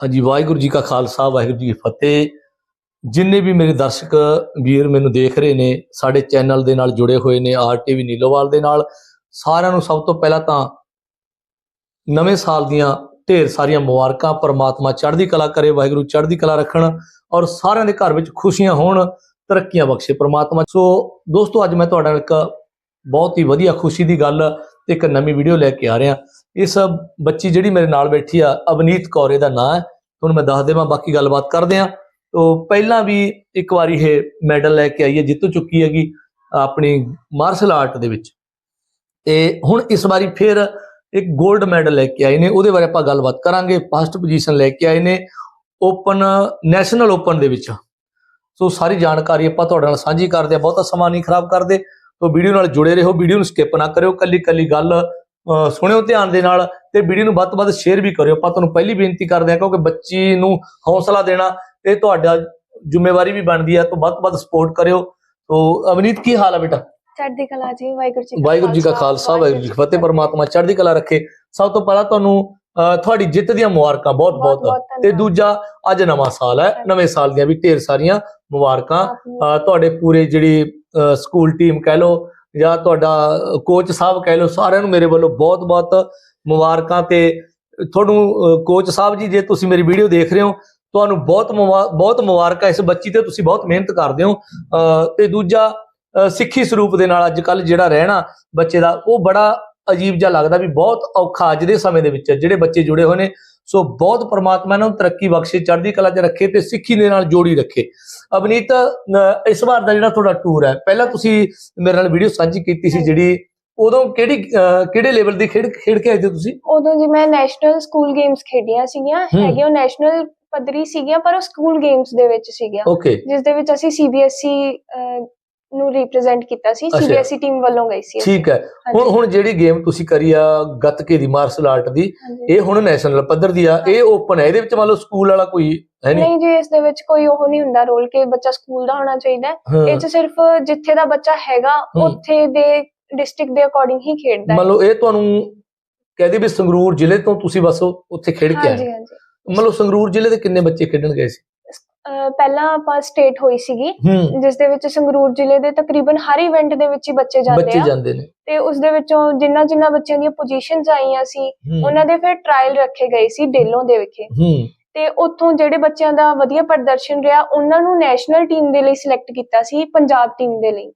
ਹਾਂਜੀ, ਵਾਹਿਗੁਰੂ ਜੀ ਕਾ ਖਾਲਸਾ, ਵਾਹਿਗੁਰੂ ਜੀ ਕੀ ਫਤਿਹ। ਜਿੰਨੇ ਵੀ ਮੇਰੇ ਦਰਸ਼ਕ ਵੀਰ ਮੈਨੂੰ ਦੇਖ ਰਹੇ ਨੇ, ਸਾਡੇ ਚੈਨਲ ਦੇ ਨਾਲ ਜੁੜੇ ਹੋਏ ਨੇ ਆਰਟੀਵੀ ਨੀਲੋਵਾਲ ਦੇ ਨਾਲ, ਸਾਰਿਆਂ ਨੂੰ ਸਭ ਤੋਂ ਪਹਿਲਾਂ ਤਾਂ ਨਵੇਂ ਸਾਲ ਦੀਆਂ ਢੇਰ ਸਾਰੀਆਂ ਮੁਬਾਰਕਾਂ, ਪਰਮਾਤਮਾ ਚੜ੍ਹਦੀ ਕਲਾ ਕਰੇ, ਵਾਹਿਗੁਰੂ ਚੜ੍ਹਦੀ ਕਲਾ ਰੱਖਣ ਔਰ ਸਾਰਿਆਂ ਦੇ ਘਰ ਵਿੱਚ ਖੁਸ਼ੀਆਂ ਹੋਣ, ਤਰੱਕੀਆਂ ਬਖਸ਼ੇ ਪਰਮਾਤਮਾ। ਸੋ ਦੋਸਤੋ, ਅੱਜ ਮੈਂ ਤੁਹਾਡੇ ਨਾਲ ਇੱਕ ਬਹੁਤ ਹੀ ਵਧੀਆ ਖੁਸ਼ੀ ਦੀ ਗੱਲ ਤੇ ਇੱਕ ਨਵੀਂ ਵੀਡੀਓ ਲੈ ਕੇ ਆ ਰਿਹਾ। ਇਸ ਬੱਚੀ ਜਿਹੜੀ ਮੇਰੇ ਨਾਲ ਬੈਠੀ ਆ, ਅਵਨੀਤ ਕੌਰ ਇਹਦਾ ਨਾਂ ਹੈ। ਤੁਹਾਨੂੰ ਮੈਂ ਦੱਸ ਦੇਵਾਂ, ਬਾਕੀ ਗੱਲਬਾਤ ਕਰਦੇ ਆ ਤੋਂ ਪਹਿਲਾਂ ਵੀ ਇੱਕ ਵਾਰੀ ਇਹ ਮੈਡਲ ਲੈ ਕੇ ਆਈ ਹੈ, ਜਿੱਤ ਚੁੱਕੀ ਹੈਗੀ ਆਪਣੀ ਮਾਰਸ਼ਲ ਆਰਟ ਦੇ ਵਿੱਚ। ਤੇ ਹੁਣ ਇਸ ਵਾਰੀ ਫਿਰ ਇੱਕ 골ਡ ਮੈਡਲ ਲੈ ਕੇ ਆਏ ਨੇ, ਉਹਦੇ ਬਾਰੇ ਆਪਾਂ ਗੱਲਬਾਤ ਕਰਾਂਗੇ। ਫਸਟ ਪੋਜੀਸ਼ਨ ਲੈ ਕੇ ਆਏ ਨੇ, ਓਪਨ, ਨੈਸ਼ਨਲ ਓਪਨ ਦੇ ਵਿੱਚ। ਸੋ ਸਾਰੀ ਜਾਣਕਾਰੀ ਆਪਾਂ ਤੁਹਾਡੇ ਨਾਲ ਸਾਂਝੀ ਕਰਦੇ ਆ ਬਹੁਤਾ ਸਮਾਂ ਨਹੀਂ ਖਰਾਬ ਕਰਦੇ। ਤੋਂ ਵੀਡੀਓ ਨਾਲ ਜੁੜੇ ਰਹੋ, ਵੀਡੀਓ ਨੂੰ ਸਕਿਪ ਨਾ ਕਰਿਓ ਕੱਲੀ ਕੱਲੀ ਗੱਲ ਸੁਣਿਓ ਧਿਆਨ ਦੇ ਨਾਲ ਤੇ ਵੀਡੀਓ ਨੂੰ ਵੱਧ ਤੋਂ ਵੱਧ ਸ਼ੇਅਰ ਵੀ ਕਰਿਓ। ਆਪਾਂ ਤੁਹਾਨੂੰ ਪਹਿਲੀ ਬੇਨਤੀ ਕਰਦੇ ਹਾਂ ਕਿਉਂਕਿ ਬੱਚੀ ਨੂੰ ਹੌਸਲਾ ਦੇਣਾ ਇਹ ਤੁਹਾਡਾ ਜ਼ਿੰਮੇਵਾਰੀ ਵੀ ਬਣਦੀ ਹੈ ਤੋਂ ਵੱਧ ਤੋਂ ਵੱਧ ਸਪੋਰਟ ਕਰਿਓ। ਤੋਂ ਅਵਨੀਤ ਕੀ ਹਾਲ ਹੈ ਬੇਟਾ? ਚੜ੍ਹਦੀ ਕਲਾ ਜੀ ਵਾਹਿਗੁਰੂ ਜੀ ਵਾਹਿਗੁਰੂ ਜੀ ਕਾ ਖਾਲਸਾ ਵਾਹਿਗੁਰੂ ਜੀ ਕੀ ਫਤਿਹ। ਪਰਮਾਤਮਾ ਚੜ੍ਹਦੀ ਕਲਾ ਰੱਖੇ। ਸਭ ਤੋਂ ਪਹਿਲਾਂ ਤੁਹਾਨੂੰ ਤੁਹਾਡੀ ਜਿੱਤ ਦੀਆਂ ਮੁਬਾਰਕਾਂ ਬਹੁਤ ਬਹੁਤ ਤੇ ਦੂਜਾ ਅੱਜ ਨਵਾਂ ਸਾਲ ਹੈ ਨਵੇਂ ਸਾਲ ਦੀਆਂ ਵੀ ਢੇਰ ਸਾਰੀਆਂ ਮੁਬਾਰਕਾਂ। ਤੁਹਾਡੇ ਪੂਰੇ ਜਿਹੜੀ ਸਕੂਲ ਟੀਮ ਕਹਿ ਲਓ ਜਾਂ ਤੁਹਾਡਾ ਕੋਚ ਸਾਹਿਬ ਕਹਿ ਲਓ ਸਾਰਿਆਂ ਨੂੰ ਮੇਰੇ ਵੱਲੋਂ ਬਹੁਤ-ਬਹੁਤ ਮੁਬਾਰਕਾਂ ਤੇ ਤੁਹਾਨੂੰ ਕੋਚ ਸਾਹਿਬ ਜੀ ਜੇ ਤੁਸੀਂ ਮੇਰੀ ਵੀਡੀਓ ਦੇਖ ਰਹੇ ਹੋ ਤੁਹਾਨੂੰ ਬਹੁਤ ਮੁਬਾ- ਬਹੁਤ ਮੁਬਾਰਕਾਂ ਇਸ ਬੱਚੀ ਤੇ ਤੁਸੀਂ ਬਹੁਤ ਮਿਹਨਤ ਕਰਦੇ ਹੋ। ਅਹ, ਤੇ ਦੂਜਾ ਸਿੱਖੀ ਸਰੂਪ ਦੇ ਨਾਲ ਅੱਜ ਕੱਲ ਜਿਹੜਾ ਰਹਿਣਾ ਬੱਚੇ ਦਾ ਉਹ ਬੜਾ ਅਜੀਬ ਜਿਹਾ ਲੱਗਦਾ ਵੀ ਬਹੁਤ ਔਖਾ ਅੱਜ ਦੇ ਸਮੇਂ ਦੇ ਵਿੱਚ ਜਿਹੜੇ ਬੱਚੇ ਜੁੜੇ ਹੋਏ ਨੇ। ਸੋ ਬਹੁਤ ਪ੍ਰਮਾਤਮਾ ਇਹਨਾਂ ਨੂੰ ਤਰੱਕੀ ਬਖਸ਼ੇ ਚੜ੍ਹਦੀ ਕਲਾ 'ਚ ਰੱਖੇ ਤੇ ਸਿੱਖੀ ਦੇ ਨਾਲ ਜੋੜੀ ਰੱਖੇ। ਅਵਨੀਤ ਅਹ ਇਸ ਵਾਰ ਦਾ ਜਿਹੜਾ ਤੁਹਾਡਾ ਟੂਰ ਹੈ ਪਹਿਲਾਂ ਤੁਸੀਂ ਮੇਰੇ ਨਾਲ ਵੀਡੀਓ ਸਾਂਝੀ ਕੀਤੀ ਸੀ ਜਿਹੜੀ ਉਦੋਂ ਕਿਹੜੀ ਕਿਹੜੇ ਲੈਵਲ ਦੀ ਖੇਡ ਖੇਡ ਕੇ ਆਏ ਸੀ ਤੁਸੀਂ? ਉਦੋਂ ਜੀ ਮੈਂ ਨੈਸ਼ਨਲ ਸਕੂਲ ਗੇਮਸ ਖੇਡੀਆਂ ਸੀਗੀਆਂ ਹੂੰ। ਹੈਗੀਆਂ ਨੈਸ਼ਨਲ ਪੱਧਰੀ ਸੀਗੀਆਂ ਪਰ ਉਹ ਸਕੂਲ ਗੇਮਸ ਦੇ ਵਿੱਚ ਸੀਗੀਆਂ। ਜਿਸ ਦੇ ਵਿੱਚ ਅਸੀਂ ਸੀਬੀਐਸਈ ਨੂੰ ਰਿਪਰੈਜ਼ੈਂਟ ਕੀਤਾ ਸੀ। ਸੀਬੀਐਸਈ ਟੀਮ ਵੱਲੋਂ ਗਈ ਸੀ ਠੀਕ ਹੈ। ਹੁਣ ਹੁਣ ਜਿਹੜੀ ਗੇਮ ਤੁਸੀਂ ਕਰੀ ਆ ਗੱਤਕੇ ਦੀ ਮਾਰਸ਼ਲ ਆਰਟ ਦੀ ਹਾਂਜੀ। ਇਹ ਹੁਣ ਨੈਸ਼ਨਲ ਪੱਧਰ ਦੀ ਆ ਇਹ ਓਪਨ ਹੈ ਇਹਦੇ ਵਿੱਚ ਮੰਨ ਲਓ ਸਕੂਲ ਵਾਲਾ ਕੋਈ ਹੈ ਨਹੀਂ? ਨਹੀਂ ਜੀ ਇਸ ਦੇ ਵਿੱਚ ਕੋਈ ਉਹ ਨਹੀਂ ਹੁੰਦਾ ਰੋਲ ਕਿ ਬੱਚਾ ਸਕੂਲ ਦਾ ਹੋਣਾ ਚਾਹੀਦਾ। ਇਹ ਚ ਸਿਰਫ ਜਿੱਥੇ ਦਾ ਬੱਚਾ ਹੈਗਾ। ਉੱਥੇ ਦੇ ਡਿਸਟ੍ਰਿਕਟ ਦੇ ਅਕੋਰਡਿੰਗ ਹੀ ਖੇਡਦਾ ਮੰਨ ਲਓ ਇਹ ਤੁਹਾਨੂੰ ਕਹਦੇ ਵੀ ਸੰਗਰੂਰ ਜ਼ਿਲ੍ਹੇ ਤੋਂ ਤੁਸੀਂ ਬਸ ਉੱਥੇ ਖੇਡ ਕੇ ਹਾਂਜੀ ਆਏ ਹਾਂਜੀ। ਮੰਨ ਲਓ ਸੰਗਰੂਰ ਜ਼ਿਲ੍ਹੇ ਦੇ ਕਿੰਨੇ ਬੱਚੇ ਖੇਡਣ ਗਏ ਸੀ? ਪਹਿਲਾਂ ਆਪਾਂ ਸਟੇਟ ਹੋਈ ਸੀਗੀ ਜਿਸ ਦੇ ਵਿੱਚ ਸੰਗਰੂਰ ਜ਼ਿਲ੍ਹੇ ਦੇ ਤਕਰੀਬਨ ਹਰ ਇਵੈਂਟ ਦੇ ਵਿੱਚ ਹੀ ਬੱਚੇ ਜਾਂਦੇ ਬੱਚੇ ਆ। ਜਾਂਦੇ ਨੇ। ਤੇ ਉਸ ਦੇ ਵਿੱਚੋਂ ਜਿੰਨਾ ਜਿੰਨਾ ਬੱਚਿਆਂ ਦੀਆਂ ਪੋਜੀਸ਼ਨਸ ਆਈਆਂ ਸੀ ਉਹਨਾਂ ਦੇ ਫਿਰ ਟ੍ਰਾਇਲ ਰੱਖੇ ਗਏ ਸੀ ਡੇਲੋਂ ਦੇ ਵਿਖੇ। ਤੇ ਉੱਥੋਂ ਜਿਹੜੇ ਬੱਚਿਆਂ ਦਾ ਵਧੀਆ ਪ੍ਰਦਰਸ਼ਨ ਰਿਹਾ ਉਹਨਾਂ ਨੂੰ ਨੈਸ਼ਨਲ ਟੀਮ ਦੇ ਲਈ ਸਿਲੈਕਟ ਕੀਤਾ ਸੀ ਪੰਜਾਬ ਟੀਮ ਦੇ ਲਈ।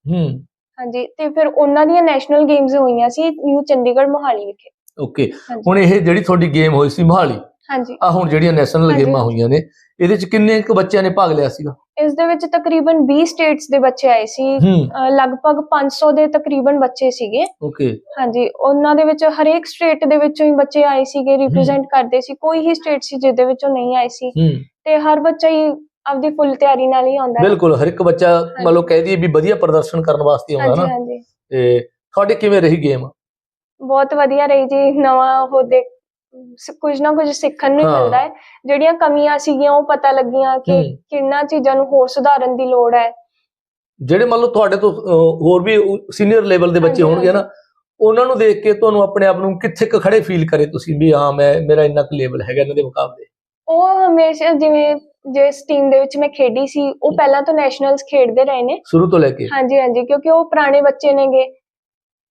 ਹਾਂਜੀ ਤੇ ਫਿਰ ਉਹਨਾਂ ਦੀਆਂ ਨੈਸ਼ਨਲ ਗੇਮਸ ਹੋਈਆਂ ਸੀ ਨਿਊ ਚੰਡੀਗੜ੍ਹ ਮੋਹਾਲੀ ਵਿਖੇ। ਓਕੇ। ਹੁਣ ਇਹ ਜਿਹੜੀ ਤੁਹਾਡੀ ਗੇਮ ਹੋਈ ਸੀ ਮੋਹਾਲੀ ਹਾਂਜੀ। ਆ ਹੁਣ ਜਿਹੜੀਆਂ ਨੈਸ਼ਨਲ ਹਾਂਜੀ, ਗੇਮਾਂ। ਹੋਈਆਂ ਨੇ ਇਹਦੇ ਚ ਕਿੰਨੇ ਕੁ ਬੱਚਿਆਂ ਨੇ ਭਾਗ ਲਿਆ ਸੀਗਾ? ਇਸ ਦੇ ਵਿੱਚ ਤਕਰੀਬਨ 20 ਸਟੇਟਸ ਦੇ ਬੱਚੇ ਆਏ ਸੀ। ਹੂੰ। ਅਹ ਲਗਭਗ 500 ਦੇ ਤਕਰੀਬਨ ਬੱਚੇ ਸੀਗੇ। ਓਕੇ ਹਾਂਜੀ ਉਹਨਾਂ ਦੇ ਵਿੱਚ ਹਰੇਕ ਸਟੇਟ ਦੇ ਵਿੱਚੋਂ ਹੀ ਬੱਚੇ ਆਏ ਸੀਗੇ ਰਿਪਰੈਜ਼ੈਂਟ ਕਰਦੇ ਸੀ। ਕੋਈ ਹੀ ਸਟੇਟ ਸੀ ਜਿਹਦੇ ਵਿੱਚੋਂ ਨਹੀਂ ਆਏ ਸੀ। ਹੂੰ। ਤੇ ਹਰ ਬੱਚਾ ਹੀ ਆਪਦੀ ਫੁੱਲ ਤਿਆਰੀ ਨਾਲ ਹੀ ਆਉਂਦਾ ਹੈ ਬਿਲਕੁਲ ਹਰ ਇੱਕ ਬੱਚਾ ਮੰਨ ਲਓ ਕਹਿ ਦਈਏ ਵੀ ਵਧੀਆ ਪ੍ਰਦਰਸ਼ਨ ਕਰਨ ਵਾਸਤੇ ਆਉਂਦਾ ਹਾਂਜੀ ਨਾ। ਹਾਂਜੀ ਤੇ ਤੁਹਾਡੇ ਕਿਵੇਂ ਰਹੀ ਗੇਮ ਬਹੁਤ ਵਧੀਆ ਰਹੀ ਜੀ ਨਵਾਂ ਉਹ ਦੇਖ ਕੁਝ ਨਾ ਕੁਝ ਸਿੱਖਣ ਨੂੰ। ਮਿਲਦਾ ਹੈ। ਜਿਹੜੀਆਂ ਕਮੀਆਂ ਸੀਗੀਆਂ ਉਹ ਪਤਾ ਲੱਗੀਆਂ ਕਿ। ਕਿੰਨਾ ਚੀਜ਼ਾਂ ਨੂੰ ਹੋਰ ਸੁਧਾਰਨ ਦੀ ਲੋੜ ਹੈ। ਜਿਹੜੇ ਮੰਨ ਲਓ ਤੁਹਾਡੇ ਤੋਂ ਹੋਰ ਵੀ ਸੀਨੀਅਰ ਲੈਵਲ ਦੇ ਬੱਚੇ ਹੋਣਗੇ ਨਾ ਉਹਨਾਂ ਨੂੰ ਦੇਖ ਕੇ ਤੁਹਾਨੂੰ ਆਪਣੇ ਆਪ ਨੂੰ ਕਿੱਥੇ ਕੁ ਖੜੇ ਫੀਲ ਕਰੇ ਤੁਸੀਂ ਵੀ ਹਾਂ ਮੈਂ ਮੇਰਾ ਇੰਨਾ ਕੁ ਲੈਵਲ ਹੈਗਾ ਇਹਨਾਂ ਦੇ ਮੁਕਾਬਲੇ? ਉਹ ਹਮੇਸ਼ਾ ਜਿਵੇਂ ਜਿਸ ਟੀਮ ਦੇ ਵਿੱਚ ਮੈਂ ਖੇਡੀ ਸੀ ਉਹ ਪਹਿਲਾਂ ਤੋਂ ਨੈਸ਼ਨਲਸ ਖੇਡਦੇ ਰਹੇ ਨੇ। ਸ਼ੁਰੂ ਤੋਂ ਲੈ ਕੇ? ਹਾਂਜੀ ਹਾਂਜੀ ਕਿਉਂਕਿ ਉਹ ਪੁਰਾਣੇ ਬੱਚੇ ਨੇਗੇ।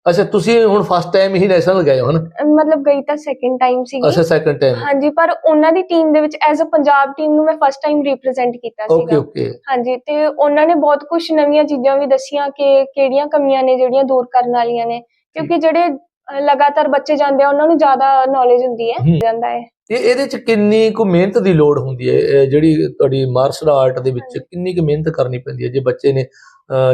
ਅੱਛਾ ਤੁਸੀਂ ਹੁਣ ਫਸਟ ਟਾਈਮ ਹੀ ਨੈਸ਼ਨਲ ਗਏ ਹੋ ਹਨਾ? ਮਤਲਬ ਗਈ ਤਾਂ ਸੈਕਿੰਡ ਟਾਈਮ ਸੀਗੀ। ਅੱਛਾ ਸੈਕੰਡ ਟਾਈਮ ਹਾਂਜੀ ਪਰ ਉਹਨਾਂ ਦੀ ਟੀਮ ਦੇ ਵਿੱਚ ਐਜ਼ ਅ ਪੰਜਾਬ ਟੀਮ ਨੂੰ ਮੈਂ ਫਸਟ ਟਾਈਮ ਰਿਪਰੈਜ਼ੈਂਟ ਕੀਤਾ ਓਕੇ ਸੀਗਾ ਓਕੇ ਹਾਂਜੀ ਤੇ ਉਹਨਾਂ ਨੇ ਬਹੁਤ ਕੁਝ ਨਵੀਆਂ ਚੀਜ਼ਾਂ ਵੀ ਦੱਸੀਆਂ ਕਿ ਕਿਹੜੀਆਂ ਕਮੀਆਂ ਨੇ ਜਿਹੜੀਆਂ ਦੂਰ ਕਰਨ ਵਾਲੀਆਂ ਨੇ। ਕਿਉਂਕਿ ਜਿਹੜੇ ਲਗਾਤਾਰ ਬੱਚੇ ਜਾਂਦੇ ਆ ਉਹਨਾਂ ਨੂੰ ਜ਼ਿਆਦਾ ਨੌਲੇਜ ਹੁੰਦੀ ਹੂੰ। ਜਾਂਦਾ ਹੈ। ਇਹ ਇਹਦੇ ਚ ਕਿੰਨੀ ਕੁ ਮਿਹਨਤ ਦੀ ਲੋੜ ਹੁੰਦੀ ਹੈ? ਜਿਹੜੀ ਤੁਹਾਡੀ ਮਾਰਸ਼ਲ ਆਰਟ ਦੇ ਵਿੱਚ ਕਿੰਨੀ ਕੁ ਮਿਹਨਤ ਕਰਨੀ ਪੈਂਦੀ ਹੈ ਜੇ ਬੱਚੇ ਨੇ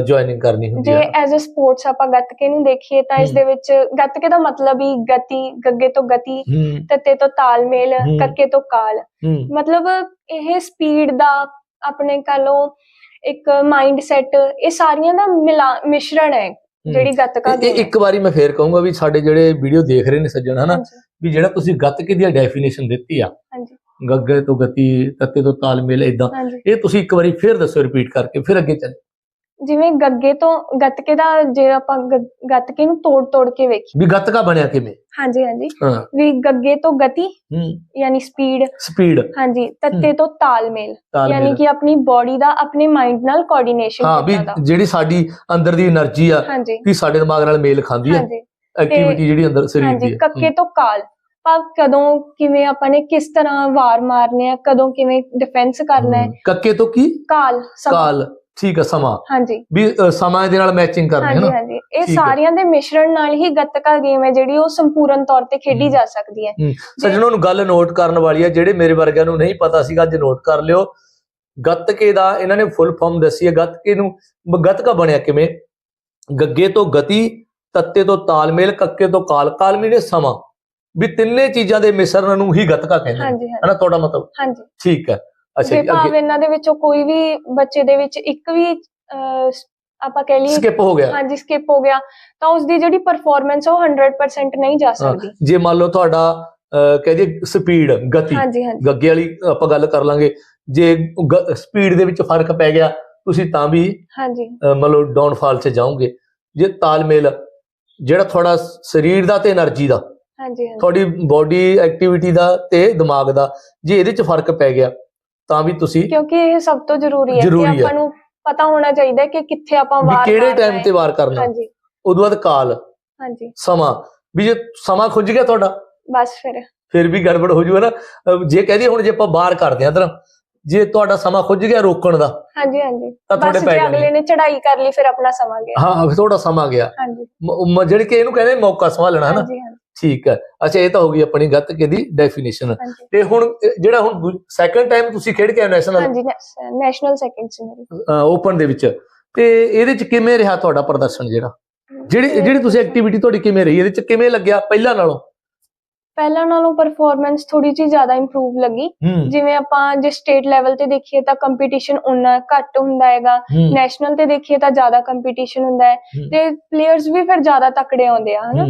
ਜੁਆਇਨਿੰਗ ਕਰਨੀ ਹੁੰਦੀ ਜੇ ਹੈ ਐਜ਼ ਅ ਸਪੋਰਟਸ ਆਪਾਂ ਗੱਤਕੇ ਨੂੰ ਦੇਖੀਏ ਤਾਂ ਇਸ। ਦੇ ਵਿੱਚ ਗੱਤਕੇ ਦਾ ਮਤਲਬ ਹੀ ਗਤੀ ਗੱਗੇ ਤੋਂ ਗਤੀ ਤੱਤੇ ਤੋਂ ਤਾਲਮੇਲ। ਕੱਕੇ ਤੋਂ ਕਾਲ। ਮਤਲਬ ਇਹ ਸਪੀਡ ਦਾ ਆਪਣੇ ਕਹ ਲੋ ਇੱਕ ਮਾਈਂਡ ਸੈਟ ਇਹ ਸਾਰੀਆਂ ਦਾ ਮਿਸ਼ਰਣ ਹੈ। ਜਿਹੜੀ ਗੱਤਕਾ ਦੀ ਇੱਕ ਵਾਰੀ ਮੈਂ ਫੇਰ ਕਹੂੰਗਾ ਵੀ ਸਾਡੇ ਜਿਹੜੇ ਵੀਡੀਓ ਦੇਖ ਰਹੇ ਨੇ ਸੱਜਣ ਹਨਾ? ਵੀ ਜਿਹੜਾ ਤੁਸੀਂ ਗੱਤਕੇ ਦੀ ਡੈਫੀਨੇਸ਼ਨ ਦਿੱਤੀ ਆ। ਹਾਂਜੀ। ਗੱਗੇ ਤੋਂ ਗਤੀ ਤੱਤੇ ਤੋਂ ਤਾਲਮੇਲ ਇਦਾਂ ਇਹ ਤੁਸੀਂ ਇੱਕ ਵਾਰੀ ਫੇਰ ਦੱਸੋ ਰਿਪੀਟ ਕਰਕੇ ਫਿਰ ਅੱਗੇ ਚੱਲ। ਜਿਵੇਂ ਗੱਗੇ ਤੋਂ ਗੱਤਕੇ ਦਾ ਜੇ ਆਪਾਂ ਗੱਤਕੇ ਨੂੰ ਤੋੜ ਤੋੜ ਕੇ ਵੇਖੀ ਵੀ ਗੱਤਕਾ ਬਣਿਆ ਕਿਵੇਂ? ਹਾਂਜੀ ਹਾਂਜੀ। ਵੀ ਗੱਗੇ ਤੋਂ ਗਤੀ ਹੂੰ। ਯਾਨੀ ਸਪੀਡ। ਸਪੀਡ। ਹਾਂਜੀ ਤੱਤੇ ਤੋਂ ਤਾਲਮੇਲ। ਯਾਨੀ ਕਿ ਆਪਣੀ ਬਾਡੀ ਦਾ ਆਪਣੇ ਮਾਈਂਡ ਨਾਲ ਕੋਆਰਡੀਨੇਸ਼ਨ ਹਾਂ ਵੀ ਜਿਹੜੀ ਸਾਡੀ ਅੰਦਰ ਦੀ એનર્ਜੀ ਆ ਹਾਂਜੀ। ਸਾਡੇ ਦਿਮਾਗ ਨਾਲ ਮੇਲ ਖਾਂਦੀ ਆ। ਹਾਂਜੀ। ਐਕਟੀਵਿਟੀ ਜਿਹੜੀ ਅੰਦਰ ਸਰੀਰ ਦੀ ਹਾਂਜੀ ਕੱਕੇ ਤੋਂ ਕਾਲ। ਭਾਵ ਕਦੋਂ ਕਿਵੇਂ ਆਪਾਂ ਨੇ ਕਿਸ ਤਰ੍ਹਾਂ ਵਾਰ ਮਾਰਨੇ ਆ ਕਦੋਂ ਕਿਵੇਂ ਡਿਫੈਂਸ ਕਰਨਾ ਹੈ। ਕੱਕੇ ਤੋਂ ਕੀ? ਕਾਲ ਕਾਲ। ਠੀਕ ਹੈ ਸਮਾਂ। ਹਾਂਜੀ। ਵੀ ਅ, ਸਮਾਂ ਦੇ ਨਾਲ ਮੈਚਿੰਗ ਕਰਨੀ ਹੈ ਹਾਂਜੀ ਨਾ ਹਾਂਜੀ। ਇਹ ਠੀਕ ਹੈ। ਸਾਰਿਆਂ ਦੇ ਮਿਸ਼ਰਣ ਨਾਲ ਹੀ ਗੱਤਕਾ ਗੇਮ ਹੈ ਜਿਹੜੀ ਉਹ ਸੰਪੂਰਨ ਤੌਰ ਤੇ ਖੇਡੀ। ਜਾ ਸਕਦੀ ਹੈ। ਹੂੰ। ਸੱਜਣੋਂ ਨੂੰ ਗੱਲ ਨੋਟ ਕਰਨ ਵਾਲੀ ਹੈ ਜਿਹੜੇ ਮੇਰੇ ਵਰਗਿਆਂ ਨੂੰ ਨਹੀਂ ਪਤਾ ਸੀਗਾ ਅੱਜ ਨੋਟ ਕਰ ਲਿਓ। ਗੱਤਕੇ ਦਾ ਇਹਨਾਂ ਨੇ ਫੁੱਲ ਫਾਰਮ ਦੱਸੀ ਹੈ ਗੱਤਕੇ ਨੂੰ ਬ- ਗੱਤਕਾ ਬਣਿਆ ਕਿਵੇਂ? ਗੱਗੇ ਤੋਂ ਗਤੀ ਤੱਤੇ ਤੋਂ ਤਾਲਮੇਲ ਕੱਕੇ ਤੋਂ ਕਾਲ ਕਾਲਮੀ ਨੇ ਸਮਾਂ। ਵੀ ਤਿੰਨੇ ਚੀਜ਼ਾਂ ਦੇ ਮਿਸ਼ਰਣ ਨੂੰ ਹੀ ਗੱਤਕਾ ਕਹਿੰਦੇ ਨੇ। ਹਾਂਜੀ ਹਾਂਜੀ। ਹਨਾ ਤੁਹਾਡਾ ਮਤਲਬ? ਹਾਂਜੀ। ਠੀਕ ਹੈ। ਅੱਛਾ ਜੀ, ਅੱਗੇ ਇਹਨਾਂ ਦੇ ਵਿੱਚੋਂ ਕੋਈ ਵੀ ਬੱਚੇ ਦੇ ਵਿੱਚ ਇੱਕ ਵੀ ਆਪਾਂ ਕਹਿ ਲਈਏ ਸਕਿਪ ਹੋ ਗਿਆ। ਹਾਂਜੀ ਸਕਿਪ ਹੋ ਗਿਆ ਤਾਂ ਉਸ ਦੀ ਜਿਹੜੀ ਪਰਫਾਰਮੈਂਸ ਉਹ 100% ਨਹੀਂ ਜਾ ਸਕਦੀ। ਜੇ ਮੰਨ ਲਓ ਤੁਹਾਡਾ ਅਹ, ਕਹਿ ਸਪੀਡ ਗਤੀ ਗੱਗੇ ਵਾਲੀ ਆਪਾਂ ਗੱਲ ਕਰ ਲਾਂਗੇ ਜੇ ਸਪੀਡ ਦੇ ਵਿੱਚ ਫ਼ਰਕ ਪੈ ਗਿਆ ਤੁਸੀਂ ਤਾਂ ਵੀ ਹਾਂਜੀ। ਅਹ, ਮੰਨ ਲਓ ਡਾਊਨਫਾਲ 'ਚ ਜਾਓਗੇ। ਜੇ ਤਾਲਮੇਲ ਜਿਹੜਾ ਤੁਹਾਡਾ ਸਰੀਰ ਦਾ ਤੇ એનર્ਜੀ ਦਾ ਹਾਂਜੀ ਤੁਹਾਡੀ ਬੋਡੀ ਐਕਟੀਵਿਟੀ ਦਾ ਤੇ ਦਿਮਾਗ ਦਾ ਜੇ ਇਹਦੇ 'ਚ ਫ਼ਰਕ ਪੈ ਗਿਆ ਤਾਂ ਵੀ ਤੁਸੀਂ ਕਿਉਂਕਿ ਇਹ ਸਭ ਤੋਂ ਜ਼ਰੂਰੀ ਹੈ ਕਿ ਜ਼ਰੂਰੀ ਹੈ। ਆਪਾਂ ਨੂੰ ਪਤਾ ਹੋਣਾ ਚਾਹੀਦਾ ਹੈ ਕਿ ਕਿੱਥੇ ਆਪਾਂ ਵੀ ਵਾਰ ਕਿਹੜੇ ਟਾਈਮ ਹੈ। ਤੇ ਵਾਰ ਕਰਨਾ। ਹਾਂਜੀ। ਉਦੋਂ ਬਾਅਦ ਕਾਲ। ਹਾਂਜੀ। ਸਮਾਂ। ਵੀ ਜੇ ਸਮਾਂ ਖੁੱਝ ਗਿਆ ਤੁਹਾਡਾ ਬਸ ਫਿਰ। ਫਿਰ ਵੀ ਗੜਬੜ ਹੋ ਜੂਗਾ ਨਾ। ਅਹ ਜੇ ਕਹਦੇ ਹੁਣ ਜੇ ਆਪਾਂ ਬਾਹਰ ਕਰਦੇ ਆ ਇਧਰ ਜੇ ਤੁਹਾਡਾ ਸਮਾਂ ਖੁੱਝ ਗਿਆ ਰੋਕਣ ਦਾ ਹਾਂਜੀ ਹਾਂਜੀ। ਤਾਂ ਤੁਹਾਡੇ ਪੈ ਜੇ ਜਾਣਗੇ। ਅਗਲੇ ਨੇ ਚੜਾਈ ਕਰ ਲਈ ਫਿਰ ਆਪਣਾ ਸਮਾਂ ਗਿਆ। ਹਾਂ ਫਿਰ ਤੁਹਾਡਾ ਸਮਾਂ ਗਿਆ। ਹਾਂਜੀ। ਮ- ਮ- ਜਿਹੜੀ ਕਿ ਇਹਨੂੰ ਕਹਿੰਦੇ ਮੌਕਾ ਸੰਭਾਲਣਾ ਹੈ ਨਾ? ਹਾਂਜੀ ਹਾਂਜੀ। ਠੀਕ ਹੈ। ਅੱਛਾ ਇਹ ਤਾਂ ਹੋ ਗਈ ਆਪਣੀ ਗੱਤਕੇ ਦੀ ਡੈਫੀਨੇਸ਼ਨ ਤੇ ਹੁਣ ਜਿਹੜਾ ਹੁਣ ਸੈਕੰਡ ਟਾਈਮ ਤੁਸੀਂ ਖੇਡ ਕੇ ਆਏ ਨੈਸ਼ਨਲ ਹਾਂਜੀ ਨੈਸ਼ਨਲ ਸੈਕਿੰਡ ਸੀ ਮੇਰੀ। ਓਪਨ ਦੇ ਵਿੱਚ। ਤੇ ਇਹਦੇ ਚ ਕਿਵੇਂ ਰਿਹਾ ਤੁਹਾਡਾ ਪ੍ਰਦਰਸ਼ਨ ਜਿਹੜਾ? ਜਿਹੜੀ ਜਿਹੜੀ ਤੁਸੀਂ ਐਕਟੀਵਿਟੀ ਤੁਹਾਡੀ ਕਿਵੇਂ ਰਹੀ? ਇਹਦੇ ਚ ਕਿਵੇਂ ਲੱਗਿਆ ਪਹਿਲਾਂ ਨਾਲੋਂ? ਪਹਿਲਾਂ ਨਾਲੋਂ ਪਰਫਾਰਮੈਂਸ ਥੋੜੀ ਜਿਹੀ ਜ਼ਿਆਦਾ ਇੰਪਰੂਵ ਲੱਗੀ। ਜਿਵੇਂ ਆਪਾਂ ਜੇ ਸਟੇਟ ਲੈਵਲ ਤੇ ਦੇਖੀਏ ਤਾਂ ਕੰਪੀਟੀਸ਼ਨ ਉਨਾ ਘੱਟ ਹੁੰਦਾ ਹੈਗਾ। ਨੈਸ਼ਨਲ ਤੇ ਦੇਖੀਏ ਤਾਂ ਜ਼ਿਆਦਾ ਕੰਪੀਟੀਸ਼ਨ ਹੁੰਦਾ ਹੈ। ਤੇ ਪਲੇਅਰਸ ਵੀ ਫਿਰ ਜ਼ਿਆਦਾ ਤਕੜੇ ਆਉਂਦੇ ਆ ਹਨਾ।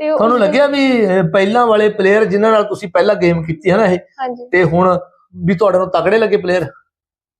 ਤੇ ਤੁਹਾਨੂੰ ਲੱਗਿਆ ਵੀ ਅਹ, ਪਹਿਲਾਂ ਵਾਲੇ ਪਲੇਅਰ ਜਿਨ੍ਹਾਂ ਨਾਲ ਤੁਸੀਂ ਪਹਿਲਾਂ ਗੇਮ ਕੀਤੀ ਹੈ ਨਾ ਇਹ? ਹਾਂਜੀ। ਤੇ ਹੁਣ ਵੀ ਤੁਹਾਡੇ ਨੂੰ ਤਗੜੇ ਲੱਗੇ ਪਲੇਅਰ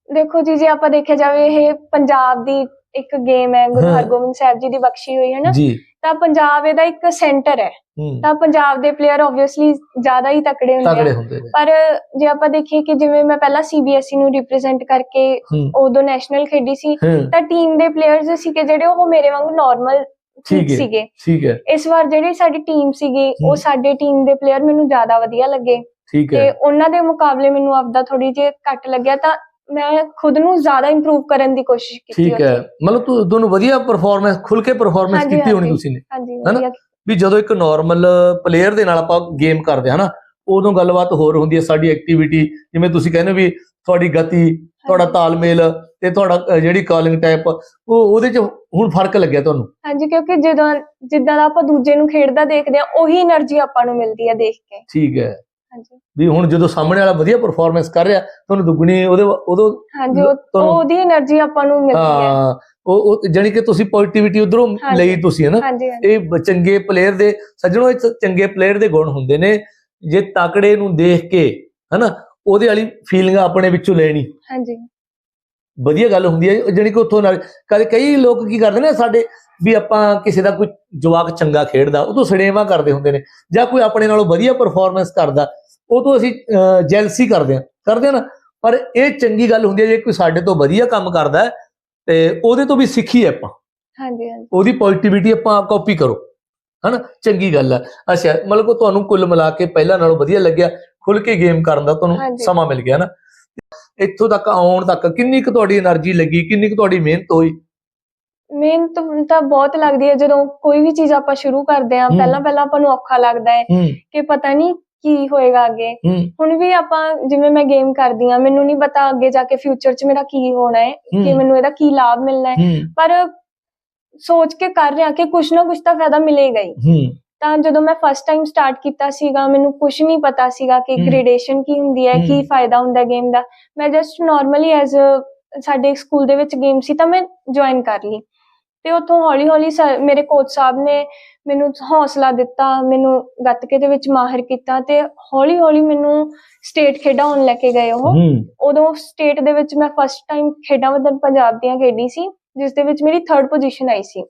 ਦੇਖੋ ਜੀ ਜੇ ਆਪਾਂ ਦੇਖਿਆ ਜਾਵੇ ਇਹ ਪੰਜਾਬ ਦੀ ਇੱਕ ਗੇਮ ਹੈ ਗੁਰੂ ਹਾਂ। ਹਰਗੋਬਿੰਦ ਸਾਹਿਬ ਜੀ ਦੀ ਬਖਸ਼ੀ ਹੋਈ ਹੈ ਨਾ ਜੀ। ਤਾਂ ਪੰਜਾਬ ਇਹਦਾ ਇੱਕ ਸੈਂਟਰ ਹੈ। ਹੂੰ। ਤਾਂ ਪੰਜਾਬ ਦੇ ਪਲੇਅਰ ਆਬਵੀਅਸਲੀ ਜ਼ਿਆਦਾ ਹੀ ਤਕੜੇ ਹੁੰਦੇ ਤਗੜੇ ਆ ਹੁੰਦੇ ਨੇ। ਪਰ ਜੇ ਆਪਾਂ ਦੇਖੀਏ ਕਿ ਜਿਵੇਂ ਮੈਂ ਪਹਿਲਾਂ ਸੀਬੀਐਸਈ ਨੂੰ ਰਿਪਰੈਜ਼ੈਂਟ ਕਰਕੇ ਹੂੰ। ਉਦੋਂ ਨੈਸ਼ਨਲ ਖੇਡੀ ਸੀ ਹੂੰ। ਤਾਂ ਟੀਮ ਦੇ ਪਲੇਅਰਸ ਸੀਗੇ ਜਿਹੜੇ ਉਹ ਮੇਰੇ ਵਾਂਗ ਨਾਰਮਲ ਠੀਕ। ਸੀਗੇ ਠੀਕ ਹੈ ਇਸ ਵਾਰ ਜਿਹੜੀ ਸਾਡੀ ਟੀਮ ਸੀਗੀ। ਉਹ ਸਾਡੇ ਟੀਮ ਦੇ ਪਲੇਅਰ ਮੈਨੂੰ ਜ਼ਿਆਦਾ ਵਧੀਆ ਲੱਗੇ ਠੀਕ ਤੇ ਹੈ ਉਹਨਾਂ ਦੇ ਮੁਕਾਬਲੇ ਮੈਨੂੰ ਆਪਦਾ ਥੋੜੀ ਜਿਹੀ ਘੱਟ ਲੱਗਿਆ ਤਾਂ ਮੈਂ ਖੁਦ ਨੂੰ ਜ਼ਿਆਦਾ ਇੰਪਰੂਵ ਕਰਨ ਦੀ ਕੋਸ਼ਿਸ਼ ਕੀਤੀ ਠੀਕ ਹੈ ਮਤਲਬ ਤੁ- ਤੁਹਾਨੂੰ ਵਧੀਆ ਪਰਫਾਰਮੈਂਸ ਖੁੱਲ ਕੇ ਪਰਫਾਰਮੈਂਸ ਕੀਤੀ ਹੋਣੀ। ਤੁਸੀਂ ਨੇ ਹਾਂਜੀ ਹਨਾ? ਵੀ ਜਦੋਂ ਇੱਕ ਨਾਰਮਲ ਪਲੇਅਰ ਦੇ ਨਾਲ ਆਪਾਂ ਗੇਮ ਕਰਦੇ ਹਾਂ ਨਾ ਉਦੋਂ ਗੱਲਬਾਤ ਹੋਰ ਹੁੰਦੀ ਹੈ ਸਾਡੀ ਐਕਟੀਵਿਟੀ ਜਿਵੇਂ ਤੁਸੀਂ ਕਹਿੰਦੇ ਵੀ ਤੁਹਾਡੀ ਗਤੀ ਤੁਹਾਡਾ ਤਾਲਮੇਲ ਤੇ ਤੁਹਾਡਾ ਜਿਹੜੀ ਕਾਲਿੰਗ ਟਾਈਪ ਉਹ ਉਹਦੇ ਚ ਹੁਣ ਫ਼ਰਕ ਲੱਗਿਆ ਤੁਹਾਨੂੰ? ਹਾਂਜੀ ਕਿਉਂਕਿ ਜਦੋਂ ਜਿੱਦਾਂ ਆਪਾਂ ਦੂਜੇ ਨੂੰ ਖੇਡਦਾ ਦੇਖਦੇ ਆ ਉਹੀ એનર્ਜੀ ਆਪਾਂ ਨੂੰ ਮਿਲਦੀ ਆ ਦੇਖ ਕੇ। ਠੀਕ ਹੈ। ਹਾਂਜੀ। ਵੀ ਹੁਣ ਜਦੋਂ ਸਾਹਮਣੇ ਵਾਲਾ ਵਧੀਆ ਪਰਫਾਰਮੈਂਸ ਕਰ ਰਿਹਾ ਤੁਹਾਨੂੰ ਦੁੱਗਣੀ ਉਹਦੇ ਉਦੋਂ ਹਾਂਜੀ ਉਹਦੀ એનર્ਜੀ ਆਪਾਂ ਨੂੰ ਮਿਲਦੀ ਹੈ। ਹਾਂ ਉਹ ਜਾਨੀ ਕਿ ਤੁਸੀਂ ਪੋਜ਼ਿਟਿਵਿਟੀ ਉਧਰੋਂ ਲਈ ਤੁਸੀਂ ਹੈ ਨਾ? ਇਹ ਚੰਗੇ ਪਲੇਅਰ ਦੇ ਸੱਜਣੋ ਚੰਗੇ ਪਲੇਅਰ ਦੇ ਗੁਣ ਹੁੰਦੇ ਨੇ। ਜੇ ਤਾਕੜੇ ਨੂੰ ਦੇਖ ਕੇ ਹਨਾ ਉਹਦੇ ਵਾਲੀ ਫੀਲਿੰਗ ਆਪਣੇ ਵਿੱਚੋਂ ਲੈਣੀ। ਹਾਂਜੀ। ਵਧੀਆ ਗੱਲ ਹੁੰਦੀ ਹੈ ਜਾਣੀ ਕਿ ਉੱਥੋਂ ਨਾਲ ਕਦੇ ਕਈ ਲੋਕ ਕੀ ਕਰਦੇ ਨੇ ਸਾਡੇ ਵੀ ਆਪਾਂ ਕਿਸੇ ਦਾ ਕੋਈ ਜਵਾਕ ਚੰਗਾ ਖੇਡਦਾ ਉਹ ਤੋਂ ਸੜੇਵਾ ਕਰਦੇ ਹੁੰਦੇ ਨੇ ਜਾਂ ਕੋਈ ਆਪਣੇ ਨਾਲੋਂ ਵਧੀਆ ਪਰਫਾਰਮੈਂਸ ਕਰਦਾ ਉਹ ਤੋਂ ਅਸੀਂ ਜੈਲਸੀ ਕਰਦੇ ਆ ਕਰਦੇ ਆ ਨਾ ਪਰ ਇਹ ਚੰਗੀ ਗੱਲ ਹੁੰਦੀ ਹੈ ਜੇ ਕੋਈ ਸਾਡੇ ਤੋਂ ਵਧੀਆ ਕੰਮ ਕਰਦਾ ਤੇ ਉਹਦੇ ਤੋਂ ਵੀ ਸਿੱਖੀਏ ਆਪਾਂ। ਹਾਂਜੀ ਹਾਂਜੀ। ਉਹਦੀ ਪੋਜ਼ਿਟਿਵਿਟੀ ਆਪਾਂ ਕਾਪੀ ਕਰੋ। ਹਨਾ? ਚੰਗੀ ਗੱਲ ਹੈ। ਅੱਛਾ ਮਤਲਬ ਕਿ ਤੁਹਾਨੂੰ ਕੁੱਲ ਮਿਲਾ ਕੇ ਪਹਿਲਾਂ ਨਾਲੋਂ ਵਧੀਆ ਲੱਗਿਆ ਖੁੱਲ ਕੇ ਗੇਮ ਕਰਨ ਦਾ ਤੁਹਾਨੂੰ ਸਮਾਂ ਮਿਲ ਗਿਆ ਨਾ। ਇੱਥੋਂ ਤੱਕ ਆਉਣ ਤੱਕ ਕਿੰਨੀ ਕੁ ਤੁਹਾਡੀ એનર્ਜੀ ਲੱਗੀ ਕਿੰਨੀ ਕੁ ਤੁਹਾਡੀ ਮਿਹਨਤ ਹੋਈ? ਮਿਹਨਤ ਤਾਂ ਬਹੁਤ ਲੱਗਦੀ ਹੈ ਜਦੋਂ ਕੋਈ ਵੀ ਚੀਜ਼ ਆਪਾਂ ਸ਼ੁਰੂ ਕਰਦੇ ਆ ਪਹਿਲਾਂ ਪਹਿਲਾਂ ਆਪਾਂ ਨੂੰ ਔਖਾ ਲੱਗਦਾ ਹੈ ਕਿ ਪਤਾ ਨਹੀਂ ਕੀ ਹੋਏਗਾ ਅੱਗੇ। ਹੁਣ ਵੀ ਆਪਾਂ ਜਿਵੇਂ ਮੈਂ ਗੇਮ ਕਰਦੀ ਆ ਮੈਨੂੰ ਨਹੀਂ ਪਤਾ ਅੱਗੇ ਜਾ ਕੇ ਫਿਊਚਰ 'ਚ ਮੇਰਾ ਕੀ ਹੋਣਾ ਹੈ ਕਿ ਮੈਨੂੰ ਇਹਦਾ ਕੀ ਲਾਭ ਮਿਲਣਾ ਹੈ। ਪਰ ਸੋਚ ਕੇ ਕਰ ਰਿਹਾ ਕਿ ਕੁਝ ਨਾ ਕੁਛ ਤਾਂ ਫਾਇਦਾ ਮਿਲੇਗਾ ਹੀ। ਤਾਂ ਜਦੋਂ ਮੈਂ ਫਸਟ ਟਾਈਮ ਸਟਾਰਟ ਕੀਤਾ ਸੀਗਾ ਮੈਨੂੰ ਕੁਝ ਨਹੀਂ ਪਤਾ ਸੀਗਾ ਕਿ। ਗ੍ਰੇਡੇਸ਼ਨ ਕੀ ਹੁੰਦੀ ਹੈ ਕੀ। ਫਾਇਦਾ ਹੁੰਦਾ ਗੇਮ ਦਾ। ਮੈਂ ਜਸਟ ਨਾਰਮਲੀ ਐਜ਼ ਸਾਡੇ ਸਕੂਲ ਦੇ ਵਿੱਚ ਗੇਮ ਸੀ ਤਾਂ ਮੈਂ ਜੁਆਇਨ ਕਰ ਲਈ। ਤੇ ਉੱਥੋਂ ਹੌਲੀ ਹੌਲੀ ਸ- ਮੇਰੇ ਕੋਚ ਸਾਹਿਬ ਨੇ ਮੈਨੂੰ ਹੌਸਲਾ ਦਿੱਤਾ ਮੈਨੂੰ ਗੱਤਕੇ ਦੇ ਵਿੱਚ ਮਾਹਿਰ ਕੀਤਾ ਤੇ ਹੌਲੀ ਹੌਲੀ ਮੈਨੂੰ ਸਟੇਟ ਖੇਡਾਂ ਹੋਣ ਲੈ ਕੇ ਗਏ ਉਹ। ਉਦੋਂ ਸਟੇਟ ਦੇ ਵਿੱਚ ਮੈਂ ਫਸਟ ਟਾਈਮ ਖੇਡਾਂ ਵਤਨ ਪੰਜਾਬ ਦੀਆਂ ਖੇਡੀ ਸੀ ਜਿਸ ਦੇ ਵਿੱਚ ਮੇਰੀ 3rd ਪੋਜੀਸ਼ਨ ਆਈ ਸੀ।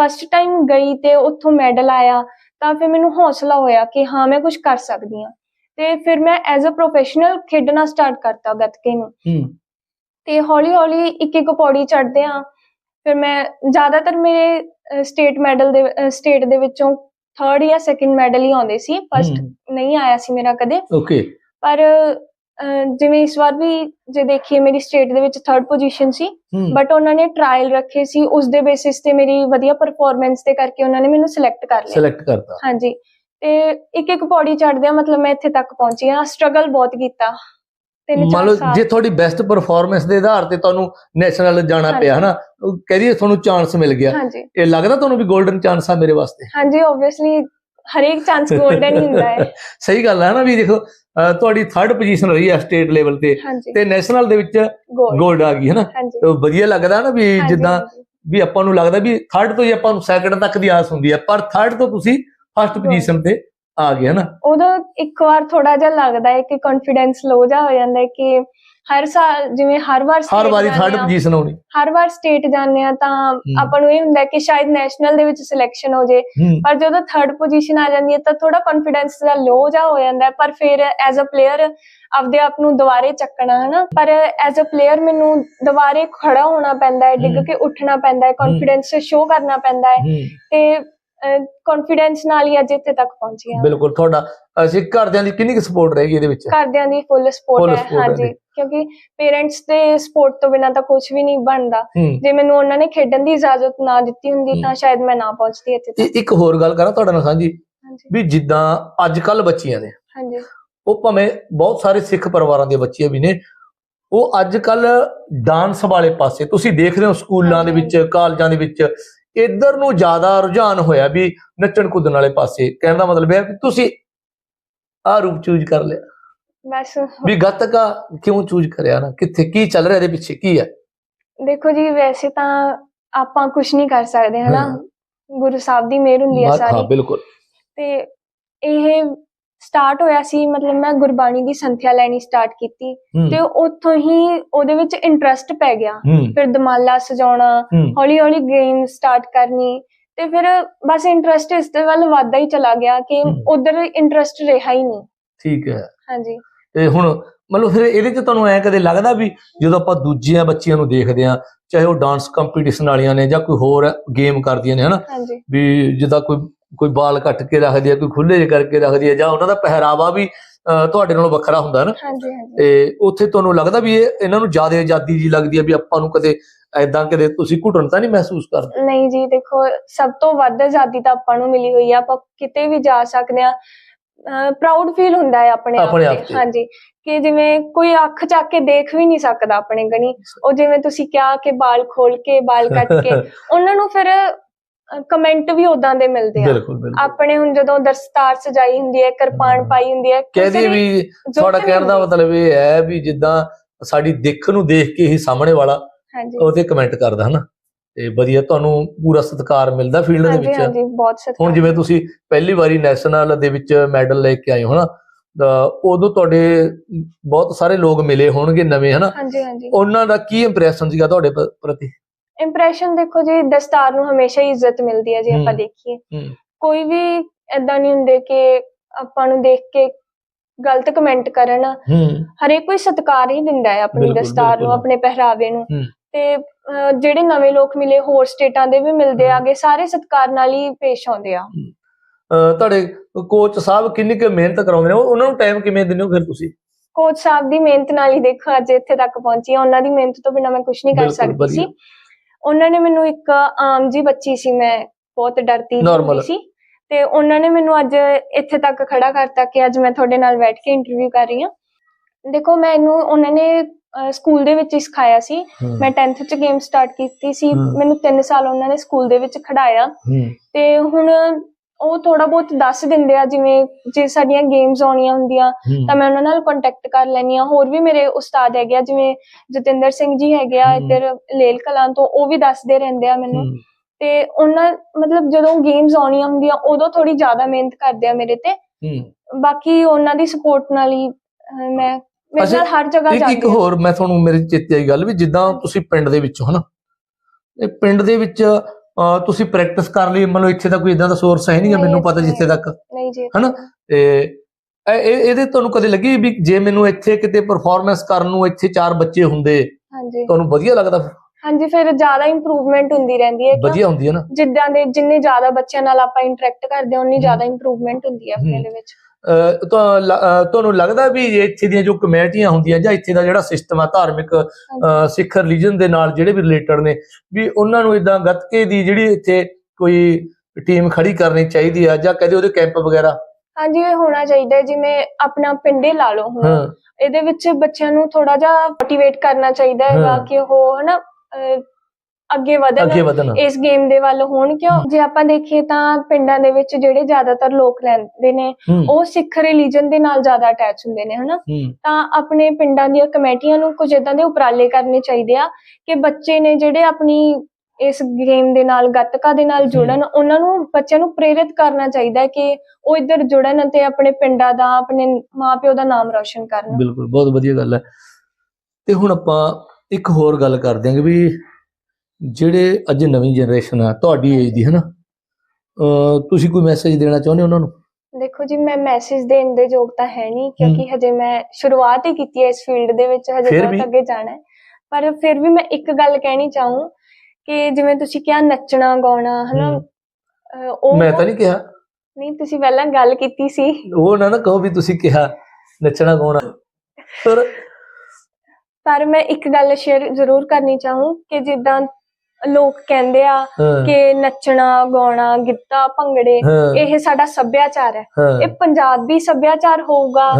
ਫਸਟ ਟਾਈਮ ਗਈ ਤੇ ਉੱਥੋਂ ਮੈਡਲ ਆਇਆ। ਤਾਂ ਫਿਰ ਮੈਨੂੰ ਹੌਸਲਾ ਹੋਇਆ ਕਿ ਹਾਂ ਮੈਂ ਕੁਝ ਕਰ ਸਕਦੀ ਹਾਂ। ਤੇ ਫਿਰ ਮੈਂ ਐਜ਼ ਅ ਪ੍ਰੋਫੈਸ਼ਨਲ ਖੇਡਣਾ ਸਟਾਰਟ ਕਰਤਾ ਗੱਤਕੇ ਨੂੰ। ਹੂੰ। ਤੇ ਹੌਲੀ ਹੌਲੀ ਇੱਕ ਇੱਕ ਪੌੜੀ ਚੜ੍ਹਦੇ ਆ ਫਿਰ ਮੈਂ ਜ਼ਿਆਦਾਤਰ ਮੇਰੇ ਸਟੇਟ ਮੈਡਲ ਦੇ ਸਟੇਟ ਦੇ ਵਿੱਚੋਂ 3rd ਜਾਂ 2nd ਮੈਡਲ ਹੀ ਆਉਂਦੇ ਸੀ। ਫਸਟ ਨਹੀਂ ਆਇਆ ਸੀ ਮੇਰਾ ਕਦੇ। ਓਕੇ ਪਰ ਜਿਵੇਂ ਇਸ ਵਾਰ ਵੀ ਜੇ ਦੇਖੀਏ ਮੇਰੀ ਸਟੇਟ ਦੇ ਵਿੱਚ 3rd ਪੋਜੀਸ਼ਨ ਸੀ ਬਟ ਉਹਨਾਂ ਨੇ ਟ੍ਰਾਇਲ ਰੱਖੇ ਸੀ। ਉਸ ਦੇ ਬੇਸਿਸ ਤੇ ਮੇਰੀ ਵਧੀਆ ਪਰਫਾਰਮੈਂਸ ਦੇ ਕਰਕੇ ਉਹਨਾਂ ਨੇ ਮੈਨੂੰ ਸਿਲੈਕਟ ਕਰ ਲਿਆ। ਸਿਲੈਕਟ ਕਰਤਾ। ਹਾਂਜੀ। ਤੇ ਇੱਕ ਇੱਕ ਪੌੜੀ ਚੜ੍ਹਦਿਆਂ ਮਤਲਬ ਮੈਂ ਇੱਥੇ ਤੱਕ ਪਹੁੰਚੀ ਹਾਂ। ਸਟਰਗਲ ਬਹੁਤ ਕੀਤਾ। ਮੰਨ ਲਓ ਜੇ ਤੁਹਾਡੀ ਬੈਸਟ ਪਰਫਾਰਮੈਂਸ ਦੇ ਆਧਾਰ ਤੇ ਤੁਹਾਨੂੰ ਨੈਸ਼ਨਲ ਜਾਣਾ। ਪਿਆ ਹਨਾ? ਉਹ ਕਹਦੀ ਤੁਹਾਨੂੰ ਚਾਂਸ ਮਿਲ ਗਿਆ। ਇਹ ਲੱਗਦਾ ਤੁਹਾਨੂੰ ਵੀ 골ਡਨ ਚਾਂਸ ਆ ਮੇਰੇ ਵਾਸਤੇ? ਹਾਂਜੀ ਆਬਵੀਅਸਲੀ ਹਰੇਕ ਚਾਂਸ 골ਡਨ ਹੀ ਹੁੰਦਾ ਹੈ। ਸਹੀ ਗੱਲ ਹੈ ਨਾ ਵੀ ਦੇਖੋ ਤੁਹਾਡੀ 3rd ਪੋਜੀਸ਼ਨ ਰਹੀ ਹੈ ਸਟੇਟ ਲੈਵਲ ਤੇ ਤੇ ਨੈਸ਼ਨਲ ਦੇ ਵਿੱਚ 골ਡ ਆ ਗਈ ਹੈ ਨਾ? ਤੇ ਵਧੀਆ ਲੱਗਦਾ ਨਾ ਵੀ ਜਿੱਦਾਂ। ਵੀ ਆਪਾਂ ਨੂੰ ਲੱਗਦਾ ਵੀ 3rd ਤੋਂ ਹੀ ਆਪਾਂ ਨੂੰ ਸੈਕੰਡ ਤੱਕ ਦੀ ਆਸ ਹੁੰਦੀ ਹੈ ਪਰ 3rd ਤੋਂ ਤੁਸੀਂ ਫਸਟ ਪੋਜੀਸ਼ਨ ਤੇ ਆ ਗਏ ਹਨਾ ਉਦੋਂ ਇੱਕ ਵਾਰ ਥੋੜਾ ਜਿਹਾ ਲੱਗਦਾ ਹੈ ਕਿ ਕੌਨਫੀਡੈਂਸ ਲੋ ਜਾ ਹੋ ਜਾਂਦਾ ਹੈ ਕਿ ਹਰ ਸਾਲ ਜਿਵੇਂ ਹਰ ਵਾਰ ਹਰ state ਵਾਰੀ ਜਾਂਦੇ 3rd ਹਾਂ, ਪੋਜੀਸ਼ਨ ਆਉਣੀ ਹਰ ਵਾਰ ਸਟੇਟ ਜਾਂਦੇ ਆ ਤਾਂ ਆਪਾਂ ਨੂੰ ਇਹ ਹੁੰਦਾ ਕਿ ਸ਼ਾਇਦ ਨੈਸ਼ਨਲ ਦੇ ਵਿੱਚ ਸਿਲੈਕਸ਼ਨ ਹੋ ਜੇ। ਹੂੰ। ਪਰ ਜਦੋਂ 3rd ਪੋਜੀਸ਼ਨ ਆ ਜਾਂਦੀ ਹੈ ਤਾਂ ਥੋੜਾ ਕੌਨਫੀਡੈਂਸ ਦਾ ਲੋ ਜਾ ਹੋ ਜਾਂਦਾ ਹੈ। ਪਰ ਫਿਰ ਐਜ਼ ਅ ਪਲੇਅਰ ਆਪਦੇ ਆਪ ਨੂੰ ਦੁਬਾਰੇ ਚੱਕਣਾ ਹਨਾ? ਪਰ ਐਜ਼ ਅ ਪਲੇਅਰ ਮੈਨੂੰ ਦੁਬਾਰੇ ਖੜਾ ਹੋਣਾ ਪੈਂਦਾ ਹੈ ਡਿੱਗ ਹਮ। ਕੇ ਉੱਠਣਾ ਪੈਂਦਾ ਹੈ ਕੌਨਫੀਡੈਂਸ ਸ਼ੋ ਕਰਨਾ ਪੈਂਦਾ ਹੈ। ਹੂੰ। ਤੇ ਕੌਨਫੀਡੈਂਸ ਨਾਲ ਹੀ ਅੱਜ ਇੱਥੇ ਤੱਕ ਪਹੁੰਚੀ ਹਾਂ। ਬਿਲਕੁਲ ਤੁਹਾਡਾ ਅਸੀਂ ਘਰਦਿਆਂ ਦੀ ਕਿੰਨੀ ਕੁ ਸਪੋਰਟ ਰਹੇਗੀ ਇਹਦੇ ਵਿੱਚ? ਘਰਦਿਆਂ ਦੀ ਫੁੱਲ ਸਪੋਰਟ ਹੈ ਹਾਂਜੀ। ਕਿਉਂਕਿ ਪੇਰੈਂਟਸ ਦੇ ਸਪੋਰਟ ਤੋਂ ਬਿਨਾਂ ਤਾਂ ਕੁਝ ਵੀ ਨਹੀਂ ਬਣਦਾ। ਜੇ ਮੈਨੂੰ ਉਹਨਾਂ ਨੇ ਖੇਡਣ ਦੀ ਇਜਾਜ਼ਤ ਨਾ ਦਿੱਤੀ ਹੁੰਦੀ। ਤਾਂ ਸ਼ਾਇਦ ਮੈਂ ਨਾ ਪਹੁੰਚਦੀ ਇੱਥੇ ਤੱਕ। ਇੱਕ ਹੋਰ ਗੱਲ ਕਰਾਂ ਤੁਹਾਡੇ ਨਾਲ ਸਾਂਝੀ ਵੀ ਜਿੱਦਾਂ ਅੱਜ ਕੱਲ ਬੱਚੀਆਂ ਨੇ ਹਾਂਜੀ। ਉਹ ਭਾਵੇਂ ਬਹੁਤ ਸਾਰੇ ਸਿੱਖ ਪਰਿਵਾਰਾਂ ਦੀਆਂ ਬੱਚੀਆਂ ਵੀ ਨੇ ਉਹ ਅੱਜ ਕੱਲ ਡਾਂਸ ਵਾਲੇ ਪਾਸੇ ਤੁਸੀਂ ਦੇਖਦੇ ਹੋ ਸਕੂਲਾਂ ਦੇ ਵਿੱਚ ਕਾਲਜਾਂ ਦੇ ਵਿੱਚ ਇਧਰ ਨੂੰ ਜ਼ਿਆਦਾ ਰੁਝਾਨ ਹੋਇਆ ਵੀ ਨੱਚਣ ਕੁੱਦਣ ਵਾਲੇ ਪਾਸੇ ਕਹਿਣ ਦਾ ਮਤਲਬ ਇਹ ਹੈ ਵੀ ਤੁਸੀਂ ਆਹ ਰੂਪ ਚੂਜ਼ ਕਰ ਲਿਆ। ਬਸ। ਵੀ ਗੱਤਕਾ ਕਿਉਂ ਚੂਜ਼ ਕਰਿਆ ਨਾ? ਕਿੱਥੇ ਕੀ ਚੱਲ ਰਿਹਾ ਇਹਦੇ ਪਿੱਛੇ ਕੀ ਹੈ? ਦੇਖੋ ਜੀ ਵੈਸੇ ਤਾਂ ਆਪਾਂ ਕੁਝ ਨਹੀਂ ਕਰ ਸਕਦੇ ਹਨਾ? ਹਾਂ। ਗੁਰੂ ਸਾਹਿਬ ਦੀ ਮਿਹਰ ਹੁੰਦੀ ਹੈ ਹਾਂ ਸਾਰੀ। ਬਿਲਕੁਲ। ਤੇ ਇਹ ਸਟਾਰਟ ਹੋਇਆ ਸੀ ਮਤਲਬ ਮੈਂ ਗੁਰਬਾਣੀ ਦੀ ਸੰਥਿਆ ਲੈਣੀ ਸਟਾਰਟ ਕੀਤੀ ਤੇ ਉੱਥੋਂ ਹੀ ਉਹਦੇ ਵਿੱਚ ਇੰਟਰਸਟ ਪੈ ਗਿਆ। ਫਿਰ ਦਮਾਲਾ ਸਜਾਉਣਾ ਹੌਲੀ ਹੌਲੀ ਗੇਮ ਸਟਾਰਟ ਕਰਨੀ ਤੇ ਫਿਰ ਬਸ ਇੰਟਰਸਟ ਇਸ ਦੇ ਵੱਲ ਵੱਧਦਾ ਹੀ ਚਲਾ ਗਿਆ ਕਿ। ਉਧਰ ਇੰਟਰਸਟ ਰਿਹਾ ਹੀ ਨਹੀਂ। ਠੀਕ ਹੈ। ਹਾਂਜੀ। ਤੇ ਹੁਣ ਮਤਲਬ ਫਿਰ ਇਹਦੇ ਚ ਤੁਹਾਨੂੰ ਐ ਕਦੇ ਲੱਗਦਾ ਵੀ ਜਦੋਂ ਆਪਾਂ ਦੂਜੀਆਂ ਬੱਚੀਆਂ ਨੂੰ ਦੇਖਦੇ ਆ ਚਾਹੇ ਉਹ ਡਾਂਸ ਕੰਪੀਟੀਸ਼ਨ ਵਾਲੀਆਂ ਨੇ ਜਾਂ ਕੋਈ ਹੋਰ ਗੇਮ ਕਰਦੀਆਂ ਨੇ ਹਨਾ? ਵੀ ਜਿੱਦਾਂ ਕੋਈ ਕੋਈ ਬਾਲ ਕੱਟ ਕੇ ਰੱਖਦੀ ਆ ਕੋਈ ਖੁੱਲੇ ਜਿਹੇ ਕਰਕੇ ਰੱਖਦੀ ਆ ਜਾਂ ਉਹਨਾਂ ਦਾ ਪਹਿਰਾਵਾ ਵੀ ਤੁਹਾਡੇ ਨਾਲੋਂ ਵੱਖਰਾ ਹੁੰਦਾ ਨਾ। ਹਾਂਜੀ ਹਾਂਜੀ। ਤੇ ਉੱਥੇ ਤੁਹਾਨੂੰ ਲੱਗਦਾ ਵੀ ਇਹ ਇਹਨਾਂ ਨੂੰ ਜ਼ਿਆਦਾ ਆਜ਼ਾਦੀ ਜੀ ਲੱਗਦੀ ਆ ਵੀ ਆਪਾਂ ਨੂੰ ਕਦੇ ਐਦਾਂ ਕਦੇ ਤੁਸੀਂ ਘੁਟਣ ਤਾਂ ਨਹੀਂ ਮਹਿਸੂਸ ਕਰਦੇ? ਨਹੀਂ ਜੀ ਦੇਖੋ ਸਭ ਤੋਂ ਵੱਧ ਆਜ਼ਾਦੀ ਤਾਂ ਆਪਾਂ ਨੂੰ ਮਿਲੀ ਹੋਈ ਆ ਆਪਾਂ ਕਿਤੇ ਵੀ ਜਾ ਸਕਦੇ ਆ ਪ੍ਰਾਊਡ ਫੀਲ ਹੁੰਦਾ ਹੈ ਆਪਣੇ ਆਪ ਤੇ। ਹਾਂਜੀ ਕਿ ਜਿਵੇਂ ਕੋਈ ਅੱਖ ਚੱਕ ਕੇ ਦੇਖ ਵੀ ਨਹੀਂ ਸਕਦਾ ਆਪਣੇ ਗਣੀ ਉਹ ਜਿਵੇਂ ਤੁਸੀਂ ਕਿਹਾ ਕਿ ਬਾਲ ਖੋਲ ਕੇ ਬਾਲ ਕੱਟ ਕੇ ਉਹਨਾਂ ਨੂੰ ਫਿਰ ਕਮੈਂਟ ਵੀ ਉਦਾਂ ਦੇ ਮਿਲਦੇ ਆ। ਬਿਲਕੁਲ ਬਿਲਕੁਲ। ਆਪਣੇ ਹੁਣ ਜਦੋਂ ਦਸਤਾਰ ਸਜਾਈ ਹੁੰਦੀ ਹੈ ਕਿਰਪਾਨ। ਪਾਈ ਹੁੰਦੀ ਹੈ ਕਹਿ ਕਿਸੇ ਦਈਏ ਦੀ ਵੀ ਤੁਹਾਡਾ ਕਹਿਣ ਦਾ। ਮਤਲਬ ਇਹ ਹੈ ਵੀ ਜਿੱਦਾਂ ਸਾਡੀ ਦਿੱਖ ਨੂੰ ਦੇਖ ਕੇ ਹੀ ਸਾਹਮਣੇ ਵਾਲਾ ਉਹਤੇ ਕਮੈਂਟ ਕਰਦਾ ਹਨਾ। ਤੇ ਵਧੀਆ ਤੁਹਾਨੂੰ ਪੂਰਾ ਸਤਿਕਾਰ ਮਿਲਦਾ ਫੀਲਡ ਦੇ ਵਿੱਚ। ਹਾਂਜੀ ਬਹੁਤ ਸਤਿਕਾਰ ਹੁਣ ਜਿਵੇਂ ਤੁਸੀਂ ਪਹਿਲੀ ਵਾਰੀ ਨੈਸ਼ਨਲ ਦੇ ਵਿੱਚ ਮੈਡਲ ਲੈ ਕੇ ਆਏ ਹੋ ਹਨਾ ਉਦੋਂ ਤੁਹਾਡੇ ਬਹੁਤ ਸਾਰੇ ਲੋਕ ਮਿਲੇ ਹੋਣਗੇ ਨਵੇਂ ਹਨਾ? ਹਾਂਜੀ ਹਾਂਜੀ। ਉਹਨਾਂ ਦਾ ਕੀ ਇੰਪ੍ਰੈਸ਼ਨ ਸੀਗਾ ਤੁਹਾਡੇ ਪ੍ਰਤੀ? ਇੰਪ੍ਰੈਸ਼ਨ ਦੇਖੋ ਜੀ ਦਸਤਾਰ ਨੂੰ ਹਮੇਸ਼ਾ ਹੀ ਇੱਜ਼ਤ ਮਿਲਦੀ ਹੈ ਜੇ ਆਪਾਂ। ਦੇਖੀਏ। ਕੋਈ ਵੀ ਏਦਾਂ ਨਹੀਂ ਹੁੰਦੇ ਕਿ ਆਪਾਂ ਨੂੰ ਦੇਖ ਕੇ ਗਲਤ ਕਮੈਂਟ ਕਰਨ। ਹਰੇਕ ਕੋਈ ਸਤਿਕਾਰ ਹੀ ਦਿੰਦਾ ਹੈ ਆਪਣੀ ਦਸਤਾਰ ਨੂੰ। ਆਪਣੇ ਪਹਿਰਾਵੇ ਨੂੰ। ਤੇ ਜਿਹੜੇ ਨਵੇਂ ਲੋਕ ਮਿਲੇ ਹੋਰ ਸਟੇਟਾਂ ਦੇ ਵੀ ਮਿਲਦੇ। ਆਗੇ ਸਾਰੇ ਸਤਿਕਾਰ ਨਾਲ ਹੀ ਪੇਸ਼ ਆਉਂਦੇ ਆ। ਤੁਹਾਡੇ ਕੋਚ ਸਾਹਿਬ ਕਿੰਨੀ ਕੁ ਮਿਹਨਤ ਕਰਾਉਂਦੇ ਨੇ? ਉਹ- ਉਹਨਾਂ ਨੂੰ ਟਾਈਮ ਕਿਵੇਂ ਦਿੰਦੇ ਹੋ ਫਿਰ ਤੁਸੀਂ? ਕੋਚ ਸਾਹਿਬ ਦੀ ਮਿਹਨਤ ਨਾਲ ਹੀ ਦੇਖੋ ਅੱਜ ਇੱਥੇ ਤੱਕ ਪਹੁੰਚੀ ਹਾਂ ਉਹਨਾਂ ਦੀ ਮਿਹਨਤ ਤੋਂ ਬਿਨਾਂ ਮੈਂ ਕੁਝ ਨਹੀਂ ਕਰ ਸਕਦੀ ਸੀ। ਉਹਨਾਂ ਨੇ ਮੈਨੂੰ ਇੱਕ ਆਮ ਜੀ ਬੱਚੀ ਸੀ ਮੈਂ ਬਹੁਤ ਡਰਦੀ Normal. ਸੀ। ਤੇ ਉਹਨਾਂ ਨੇ ਮੈਨੂੰ ਅੱਜ ਇੱਥੇ ਤੱਕ ਖੜਾ ਕਰਤਾ ਕਿ ਅੱਜ ਮੈਂ ਤੁਹਾਡੇ ਨਾਲ ਬੈਠ ਕੇ ਇੰਟਰਵਿਊ ਕਰ ਰਹੀ ਹਾਂ। ਦੇਖੋ ਮੈਨੂੰ ਉਹਨਾਂ ਨੇ ਅਹ, ਸਕੂਲ ਦੇ ਵਿੱਚ ਹੀ ਸਿਖਾਇਆ ਸੀ। ਮੈਂ 10th ਚ ਗੇਮ ਸਟਾਰਟ ਕੀਤੀ ਸੀ। ਹਮ। ਮੈਨੂੰ 3 ਸਾਲ ਉਹਨਾਂ ਨੇ ਸਕੂਲ ਦੇ ਵਿੱਚ ਖੜਾਇਆ। ਹੂੰ। ਤੇ ਹੁਣ ਉਹ ਥੋੜਾ ਬਹੁਤ ਦੱਸ ਦਿੰਦੇ ਆ ਜਿਵੇਂ ਜੇ ਸਾਡੀਆਂ ਗੇਮਸ ਆਉਣੀਆਂ ਹੁੰਦੀਆਂ ਤਾਂ ਮੈਂ ਉਹਨਾਂ ਨਾਲ ਕੰਟੈਕਟ ਕਰ ਲੈਣੀ ਆ ਹੋਰ ਵੀ ਮੇਰੇ ਉਸਤਾਦ ਹੈਗੇ ਆ ਜਿਵੇਂ ਜਤਿੰਦਰ ਸਿੰਘ ਜੀ ਹੈਗੇ ਆ। ਇੱਧਰ ਲੇਲ ਕਲਾਂ ਤੋਂ ਉਹ ਵੀ ਦੱਸਦੇ ਰਹਿੰਦੇ ਆ ਮੈਨੂੰ। ਤੇ ਉਹਨਾਂ ਮਤਲਬ ਜਦੋਂ ਗੇਮਸ ਆਉਣੀਆਂ ਹੁੰਦੀਆਂ ਉਦੋਂ ਥੋੜੀ ਜ਼ਿਆਦਾ ਮਿਹਨਤ ਕਰਦੇ ਆ ਮੇਰੇ ਤੇ। ਬਾਕੀ ਉਹਨਾਂ ਦੀ ਸਪੋਰਟ ਨਾਲ ਹੀ ਮੈਂ ਮੇਰੇ ਨਾਲ ਹਰ ਜਗ੍ਹਾ ਇੱਕ ਇੱਕ ਜਾਂਦੀ ਹਾਂ ਹੋਰ ਮੈਂ ਤੁਹਾਨੂੰ ਮੇਰੇ ਚੇਤੇ ਆਈ ਗੱਲ ਵੀ ਜਿੱਦਾਂ ਤੁਸੀਂ ਪਿੰਡ ਦੇ ਵਿੱਚੋਂ ਹਨਾ ਪਿੰਡ ਦੇ ਵਿੱਚ ਤੁਸੀਂ ਪ੍ਰੈਕਟਿਸ ਕਰ ਲਈ ਮੰਨ ਲਓ ਇੱਥੇ ਦਾ ਕੋਈ ਇਦਾਂ ਦਾ ਸੋਰਸ ਹੈ ਨਹੀਂ ਮੈਨੂੰ ਪਤਾ ਜਿੱਥੇ ਤੱਕ ਨਹੀਂ ਜੀ ਹਨਾ? ਤੇ ਇਹ ਇਹ- ਇਹਦੇ ਤੁਹਾਨੂੰ ਕਦੇ ਲੱਗੀ ਵੀ ਜੇ ਮੈਨੂੰ ਇੱਥੇ ਕਿਤੇ ਪਰਫਾਰਮੈਂਸ ਕਰਨ ਨੂੰ ਇੱਥੇ ਚਾਰ ਬੱਚੇ ਹੁੰਦੇ ਹਾਂਜੀ ਤੁਹਾਨੂੰ ਵਧੀਆ ਲੱਗਦਾ? ਹਾਂਜੀ ਫਿਰ ਜ਼ਿਆਦਾ ਇੰਪਰੂਵਮੈਂਟ ਹੁੰਦੀ ਰਹਿੰਦੀ ਹੈ ਵਧੀਆ ਹੁੰਦੀ ਹੈ ਨਾ ਜਿੱਦਾਂ ਦੇ ਜਿੰਨੇ ਜ਼ਿਆਦਾ ਬੱਚਿਆਂ ਨਾਲ ਆਪਾਂ ਇੰਟਰੈਕਟ ਕਰਦੇ ਹਾਂ ਉਨੀ ਜ਼ਿਆਦਾ ਇੰਪਰੂਵਮੈਂਟ ਹੁੰਦੀ ਹੈ ਆਪਣੇ। ਦੇ ਵਿੱਚ ਤਾਂ ਤੁਹਾਨੂੰ ਲੱਗਦਾ ਵੀ ਇੱਥੇ ਦੀਆਂ ਜੋ ਕਮੇਟੀਆਂ ਹੁੰਦੀਆਂ ਜਾਂ ਇੱਥੇ ਦਾ ਜਿਹੜਾ ਸਿਸਟਮ ਆ ਧਾਰਮਿਕ ਸਿੱਖ ਰਿਲੀਜਨ ਦੇ ਨਾਲ ਜਿਹੜੇ ਵੀ ਰਿਲੇਟਡ ਨੇ ਵੀ ਉਹਨਾਂ ਨੂੰ ਇਦਾਂ ਗੱਤਕੇ ਦੀ ਜਿਹੜੀ ਇੱਥੇ ਕੋਈ ਟੀਮ ਖੜੀ ਕਰਨੀ ਚਾਹੀਦੀ ਆ ਜਾਂ ਕਦੇ ਉਹਦੇ ਕੈਂਪ ਵਗੈਰਾ? ਹਾਂਜੀ ਇਹ ਹੋਣਾ ਚਾਹੀਦਾ ਜਿਵੇਂ ਆਪਣਾ ਪਿੰਡੇ ਲਾ ਲਓ ਹੁਣ। ਇਹਦੇ ਵਿੱਚ ਬੱਚਿਆਂ ਨੂੰ ਥੋੜਾ ਜਿਹਾ ਮੋਟੀਵੇਟ ਕਰਨਾ ਚਾਹੀਦਾ ਹੈਗਾ ਹਾਂ। ਕਿ ਉਹ ਹਨਾ ਅੱਗੇ ਅੱਗੇ ਵਧਣ। ਵਧਣਾ ਇਸ ਗੇਮ ਦੇ ਵੱਲ ਹੋਣ ਕਿਉਂ? ਜੇ ਆਪਾਂ ਦੇਖੀਏ ਤਾਂ ਪਿੰਡਾਂ ਦੇ ਵਿੱਚ ਜਿਹੜੇ ਜ਼ਿਆਦਾਤਰ ਲੋਕ ਰਹਿੰਦੇ ਨੇ ਹੂੰ। ਉਹ ਸਿੱਖ ਰਿਲੀਜਨ ਦੇ ਨਾਲ ਜ਼ਿਆਦਾ ਅਟੈਚ ਹੁੰਦੇ ਨੇ ਹਨਾ? ਹੂੰ। ਤਾਂ ਆਪਣੇ ਪਿੰਡਾਂ ਦੀਆਂ ਕਮੇਟੀਆਂ ਨੂੰ ਕੁਝ ਇਦਾਂ ਦੇ ਉਪਰਾਲੇ ਕਰਨੇ ਚਾਹੀਦੇ ਆ ਕਿ ਬੱਚੇ ਨੇ ਜਿਹੜੇ ਆਪਣੀ ਇਸ ਗੇਮ ਦੇ ਨਾਲ ਗੱਤਕਾ ਦੇ ਨਾਲ ਜੁੜਨ ਉਹਨਾਂ ਨੂੰ ਬੱਚਿਆਂ ਨੂੰ ਪ੍ਰੇਰਿਤ ਕਰਨਾ ਚਾਹੀਦਾ ਹੈ ਕਿ ਉਹ ਇੱਧਰ ਜੁੜਨ ਅਤੇ ਆਪਣੇ ਪਿੰਡਾਂ ਦਾ ਆਪਣੇ ਮਾਪਿਓ ਦਾ ਨਾਮ ਰੌਸ਼ਨ ਕਰਨ। ਬਿਲਕੁਲ ਬਹੁਤ ਵਧੀਆ ਗੱਲ ਹੈ। ਤੇ ਹੁਣ ਆਪਾਂ ਇੱਕ ਹੋਰ ਗੱਲ ਕਰ ਦਿਆਂਗੇ ਵੀ ਜਿਹੜੇ ਅੱਜ ਨਵੀਂ ਜਨਰੇਸ਼ਨ ਆ ਤੁਹਾਡੀ ਏਜ ਦੀ ਹਨਾ? ਤੁਸੀਂ ਕੋਈ ਮੈਸੇਜ ਦੇਣਾ ਚਾਹੁੰਦੇ ਹੋ ਉਹਨਾਂ ਨੂੰ? ਦੇਖੋ ਜੀ ਮੈਂ ਮੈਸੇਜ ਦੇਣ ਦੇ ਯੋਗ ਤਾਂ ਹੈ ਨਹੀਂ ਕਿਉਂਕਿ ਹਜੇ ਮੈਂ ਸ਼ੁਰੂਆਤ ਹੀ ਕੀਤੀ ਹੈ ਇਸ ਫੀਲਡ ਦੇ ਵਿੱਚ ਹਜੇ? ਬਹੁਤ ਅੱਗੇ ਜਾਣਾ ਹੈ। ਪਰ ਫਿਰ ਵੀ ਮੈਂ ਇੱਕ ਗੱਲ ਕਹਿਣੀ ਚਾਹੂੰ ਕਿ ਜਿਵੇਂ ਤੁਸੀਂ ਕਿਹਾ ਨੱਚਣਾ ਗਾਉਣਾ ਹਨਾ? ਉਹ ਮੈਂ ਤਾਂ ਨਹੀਂ ਕਿਹਾ। ਨਹੀਂ ਤੁਸੀਂ ਪਹਿਲਾਂ ਗੱਲ ਕੀਤੀ ਸੀ। ਉਹ ਨਾ ਨਾ ਕਹੋ ਵੀ ਤੁਸੀਂ ਕਿਹਾ ਨੱਚਣਾ ਗਾਉਣਾ। ਪਰ ਪਰ ਮੈਂ ਇੱਕ ਗੱਲ ਸ਼ੇਅਰ ਜ਼ਰੂਰ ਕਰਨੀ ਚਾਹੂੰ ਕਿ ਜਿੱਦਾਂ ਲੋਕ ਕਹਿੰਦੇ ਆ ਕਿ ਨੱਚਣਾ ਗਾਉਣਾ ਗਿੱਧਾ ਭੰਗੜੇ ਇਹ ਸਾਡਾ ਸੱਭਿਆਚਾਰ ਹੈ। ਇਹ ਪੰਜਾਬੀ ਸੱਭਿਆਚਾਰ ਹੋਊਗਾ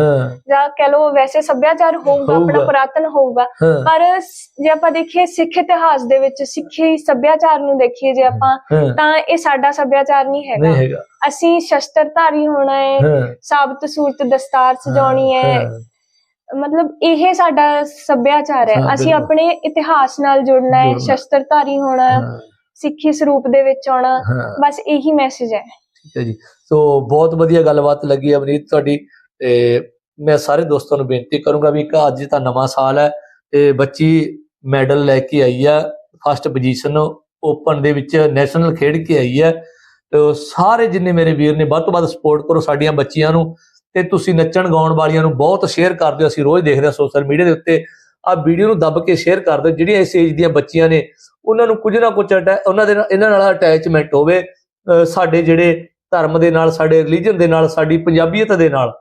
ਜਾਂ ਕਹ ਲਓ ਵੈਸੇ ਸੱਭਿਆਚਾਰ ਹੋਊਗਾ ਆਪਣਾ। ਪੁਰਾਤਨ ਹੋਊਗਾ ਪਰ ਜੇ ਆਪਾਂ ਦੇਖੀਏ ਸਿੱਖ ਇਤਿਹਾਸ ਦੇ ਵਿੱਚ ਸਿੱਖੀ ਸੱਭਿਆਚਾਰ ਨੂੰ ਦੇਖੀਏ ਜੇ ਆਪਾਂ ਤਾਂ ਇਹ ਸਾਡਾ ਸੱਭਿਆਚਾਰ ਨਹੀਂ ਹੈਗਾ। ਅਸੀਂ ਸ਼ਸਤਰਧਾਰੀ ਹੋਣਾ ਹੈ ਸਾਬਤ ਸੂਰਤ ਦਸਤਾਰ ਸਜਾਉਣੀ ਹਾਂ, ਮਤਲਬ ਇਹ ਸਾਡਾ ਸੱਭਿਆਚਾਰ ਹੈ। ਅਸੀਂ। ਆਪਣੇ ਇਤਿਹਾਸ ਨਾਲ ਜੁੜਨਾ ਹੈ। ਸ਼ਸਤਰਧਾਰੀ ਹੋਣਾ ਸਿੱਖੀ ਸਰੂਪ ਦੇ ਵਿੱਚ ਆਉਣਾ ਬਸ ਇਹੀ ਮੈਸੇਜ ਹੈ। ਠੀਕ ਹੈ ਜੀ। ਸੋ ਬਹੁਤ ਵਧੀਆ ਗੱਲਬਾਤ ਲੱਗੀ ਅਮਰੀਤ ਤੁਹਾਡੀ ਤੇ ਮੈਂ ਸਾਰੇ ਦੋਸਤਾਂ ਨੂੰ ਬੇਨਤੀ ਕਰੂੰਗਾ ਵੀ ਇੱਕ ਅੱਜ ਤਾਂ ਨਵਾਂ ਸਾਲ ਹੈ ਤੇ ਬੱਚੀ ਮੈਡਲ ਲੈ ਕੇ ਆਈ ਹੈ ਫਸਟ ਪੋਜੀਸ਼ਨ ਓਪਨ ਦੇ ਵਿੱਚ ਨੈਸ਼ਨਲ ਖੇਡ ਕੇ ਆਈ ਹੈ ਤੇ ਸਾਰੇ ਜਿੰਨੇ ਮੇਰੇ ਵੀਰ ਨੇ ਵੱਧ ਤੋਂ ਵੱਧ ਸਪੋਰਟ ਕਰੋ ਸਾਡੀਆਂ ਬੱਚੀਆਂ ਨੂੰ। ਤੇ ਤੁਸੀਂ ਨੱਚਣ ਗਾਉਣ ਵਾਲੀਆਂ ਨੂੰ ਬਹੁਤ ਸ਼ੇਅਰ ਕਰ ਦਿਓ, ਅਸੀਂ ਰੋਜ਼ ਦੇਖਦੇ ਹਾਂ ਸੋਸ਼ਲ ਮੀਡੀਆ ਦੇ ਉੱਤੇ। ਆ ਵੀਡੀਓ ਨੂੰ ਦੱਬ ਕੇ ਸ਼ੇਅਰ ਕਰ ਦਿਓ, ਜਿਹੜੀਆਂ ਇਸ ਏਜ ਦੀਆਂ ਬੱਚੀਆਂ ਨੇ, ਉਹਨਾਂ ਨੂੰ ਕੁਝ ਨਾ ਕੁਝ ਅਟੈ- ਉਹਨਾਂ ਦੇ ਨਾਲ ਇਹਨਾਂ ਨਾਲ ਅਟੈਚਮੈਂਟ ਹੋਵੇ ਸਾਡੇ ਜਿਹੜੇ ਧਰਮ ਦੇ ਨਾਲ, ਸਾਡੇ ਰਿਲੀਜਨ ਦੇ ਨਾਲ, ਸਾਡੀ ਪੰਜਾਬੀਅਤ ਦੇ ਨਾਲ।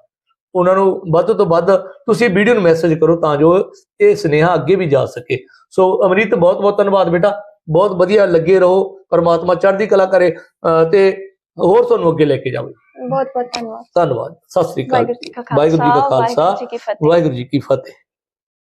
ਉਹਨਾਂ ਨੂੰ ਵੱਧ ਤੋਂ ਵੱਧ ਤੁਸੀਂ ਵੀਡੀਓ ਨੂੰ ਮੈਸੇਜ ਕਰੋ ਤਾਂ ਜੋ ਇਹ ਸੁਨੇਹਾ ਅੱਗੇ ਵੀ ਜਾ ਸਕੇ। ਸੋ ਅਮਰੀਤ, ਬਹੁਤ ਬਹੁਤ ਧੰਨਵਾਦ ਬੇਟਾ। ਬਹੁਤ ਵਧੀਆ ਲੱਗੇ ਰਹੋ, ਪਰਮਾਤਮਾ ਚੜ੍ਹਦੀ ਕਲਾ ਕਰੇ। ਅਹ ਤੇ ਹੋਰ ਤੁਹਾਨੂੰ ਅੱਗੇ ਲੈ ਕੇ ਜਾਵੇ। ਬਹੁਤ ਬਹੁਤ ਧੰਨਵਾਦ। ਧੰਨਵਾਦ। ਸਤਿ ਸ੍ਰੀ ਅਕਾਲ ਵਾਹਿਗੁਰੂ ਜੀ ਕਾ ਖਾਲਸਾ ਵਾਹਿਗੁਰੂ ਜੀ ਕੀ ਫਤਿਹ।